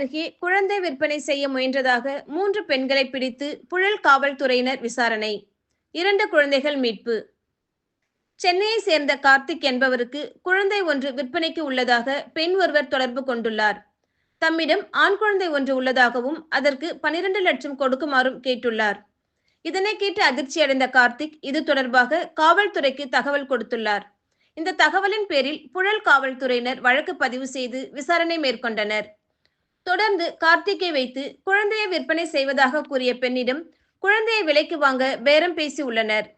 அருகே குழந்தை விற்பனை செய்ய முயன்றதாக மூன்று பெண்களை பிடித்து புழல் காவல்துறையினர் விசாரணை. இரண்டு குழந்தைகள் மீட்பு. சென்னையை சேர்ந்த கார்த்திக் என்பவருக்கு குழந்தை ஒன்று விற்பனைக்கு உள்ளதாக பெண் ஒருவர் தொடர்பு கொண்டுள்ளார். தம்மிடம் ஆண் குழந்தை ஒன்று உள்ளதாகவும் அதற்கு பனிரெண்டு லட்சம் கொடுக்குமாறும் கேட்டுள்ளார். இதனை கேட்டு அதிர்ச்சியடைந்த கார்த்திக் இது தொடர்பாக காவல்துறைக்கு தகவல் கொடுத்துள்ளார். இந்த தகவலின் பேரில் புழல் காவல்துறையினர் வழக்கு பதிவு செய்து விசாரணை மேற்கொண்டனர். தொடர்ந்து கார்த்திக்கை வைத்து குழந்தையை விற்பனை செய்வதாக கூறிய பெண்ணிடம் குழந்தையை விலைக்கு வாங்க பேரம் பேசி உள்ளனர்.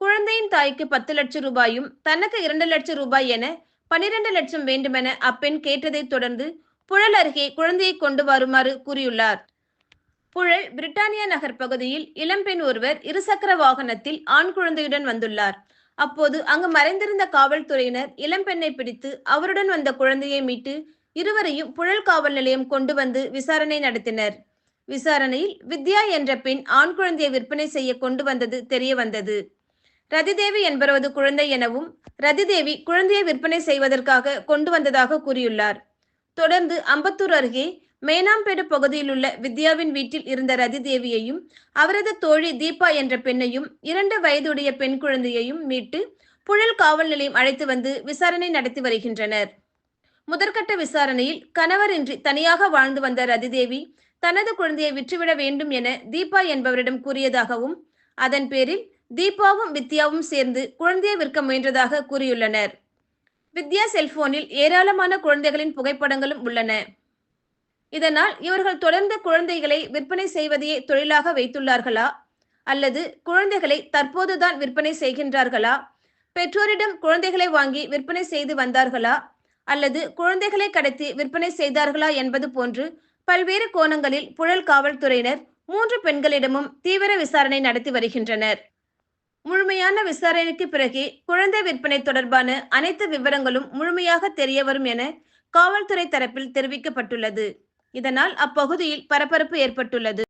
குழந்தையின் தாய்க்கு பத்து லட்சம் ரூபாயும் தனக்கு இரண்டு லட்சம் ரூபாய் என பனிரெண்டு லட்சம் வேண்டுமென அப்பெண் கேட்டதைத் தொடர்ந்து புழல் அருகே குழந்தையை கொண்டு வருமாறு கூறியுள்ளார். புழல் பிரிட்டானியா நகர் பகுதியில் இளம்பெண் ஒருவர் இருசக்கர வாகனத்தில் ஆண் குழந்தையுடன் வந்துள்ளார். அப்போது அங்கு மறைந்திருந்த காவல்துறையினர் இளம்பெண்ணை பிடித்து அவருடன் வந்த குழந்தையை மீட்டு இருவரையும் புழல் காவல் நிலையம் கொண்டு வந்து விசாரணை நடத்தினர். விசாரணையில் வித்யா என்ற பெண் ஆண் குழந்தையை விற்பனை செய்ய கொண்டு வந்தது தெரிய வந்தது. ரதிதேவி என்பவரது குழந்தை எனவும் ரதிதேவி குழந்தையை விற்பனை செய்வதற்காக கொண்டு வந்ததாக கூறியுள்ளார். தொடர்ந்து அம்பத்தூர் அருகே மேனாம்பேடு பகுதியில் உள்ள வித்யாவின் வீட்டில் இருந்த ரதிதேவியையும் அவரது தோழி தீபா என்ற பெண்ணையும் இரண்டு வயதுடைய பெண் குழந்தையையும் மீட்டு புழல் காவல் நிலையம் அழைத்து வந்து விசாரணை நடத்தி வருகின்றனர். முதற்கட்ட விசாரணையில் கணவரின்றி தனியாக வாழ்ந்து வந்த ரதிதேவி தனது குழந்தையை விற்றுவிட வேண்டும் என தீபா என்பவரிடம் கூறியதாகவும் அதன் பேரில் தீபாவும் வித்யாவும் சேர்ந்து குழந்தையை விற்க முயன்றதாக கூறியுள்ளனர். வித்யா செல்போனில் ஏராளமான குழந்தைகளின் புகைப்படங்களும் உள்ளன. இதனால் இவர்கள் தொடர்ந்து குழந்தைகளை விற்பனை செய்வதையே தொழிலாக வைத்துள்ளார்களா? அல்லது குழந்தைகளை தற்போதுதான் விற்பனை செய்கின்றார்களா? பெற்றோரிடம் குழந்தைகளை வாங்கி விற்பனை செய்து வந்தார்களா? அல்லது குழந்தைகளை கடத்தி விற்பனை செய்தார்களா என்பது போன்று பல்வேறு கோணங்களில் புழல் காவல்துறையினர் மூன்று பெண்களிடமும் தீவிர விசாரணை நடத்தி வருகின்றனர். முழுமையான விசாரணைக்கு பிறகே குழந்தை விற்பனை தொடர்பான அனைத்து விவரங்களும் முழுமையாக தெரிய வரும் என காவல்துறை தரப்பில் தெரிவிக்கப்பட்டுள்ளது. இதனால் அப்பகுதியில் பரபரப்பு ஏற்பட்டுள்ளது.